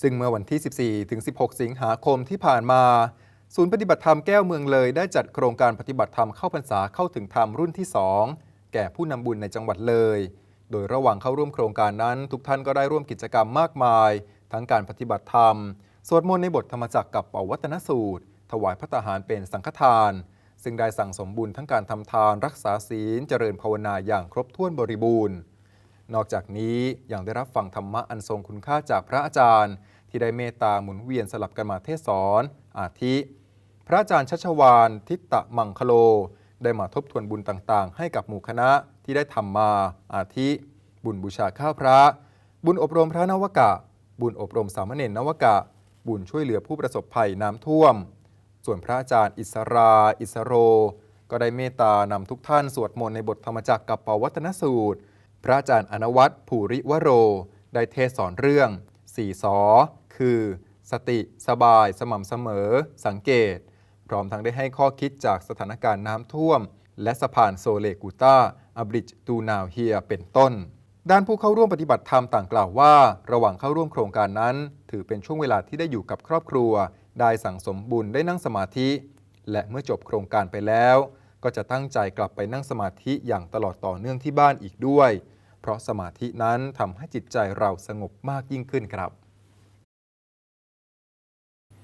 ซึ่งเมื่อวันที่ 14 ถึง 16 สิงหาคมที่ผ่านมา ศูนย์ปฏิบัติธรรมแก้วเมืองเลยได้จัดโครงการปฏิบัติธรรมเข้าพรรษาเข้าถึงธรรมรุ่นที่ 2 แก่ผู้นำบุญในจังหวัดเลย โดยระหว่างเข้าร่วมโครงการนั้น ทุกท่านก็ได้ร่วมกิจกรรมมากมาย ทั้งการปฏิบัติธรรม สวดมนต์ในบทธรรมจักรกับปวัตนสูตร ถวายพระตาหารเป็นสังฆทาน ซึ่งได้สั่งสมบุญทั้งการทำทาน รักษาศีล เจริญภาวนาอย่างครบถ้วนบริบูรณ์ นอกจากนี้ยังได้รับฟังธรรมะอันทรงคุณค่าจากพระอาจารย์ ที่ได้เมตตาหมุนเวียนสลับกันมาเทศสอน อาทิ พระอาจารย์ชัชวานทิตตะมังคโล ได้มาทบทวนบุญต่างๆ ให้กับหมู่คณะที่ได้ทำมา อาทิ บุญบูชาข้าวพระ บุญอบรมพระนวกะ บุญอบรมสามเณรนวกะ บุญช่วยเหลือผู้ประสบภัยน้ำท่วม ส่วนพระอาจารย์อิสรา อิสโร ก็ได้เมตตานำทุกท่านสวดมนต์ในบทธรรมจักรกับปวัตนสูตร พระอาจารย์อนวัตรภูริวโร ได้เทศสอนเรื่องสี่สอคือ สติสบายสม่ำเสมอ สังเกต พร้อมทั้งได้ให้ข้อคิดจากสถานการณ์น้ำท่วม และสะพานโซเลกูตาอบริจตูนาวเฮียเป็นต้น ด้านผู้เข้าร่วมปฏิบัติธรรมต่างกล่าวว่า ระหว่างเข้าร่วมโครงการนั้น ถือเป็นช่วงเวลาที่ได้อยู่กับครอบครัว ได้สั่งสมบุญได้นั่งสมาธิ และเมื่อจบโครงการไปแล้ว ก็จะตั้งใจกลับไปนั่งสมาธิอย่างตลอดต่อเนื่องที่บ้านอีกด้วย เพราะสมาธินั้นทำให้จิตใจเราสงบมากยิ่งขึ้นครับ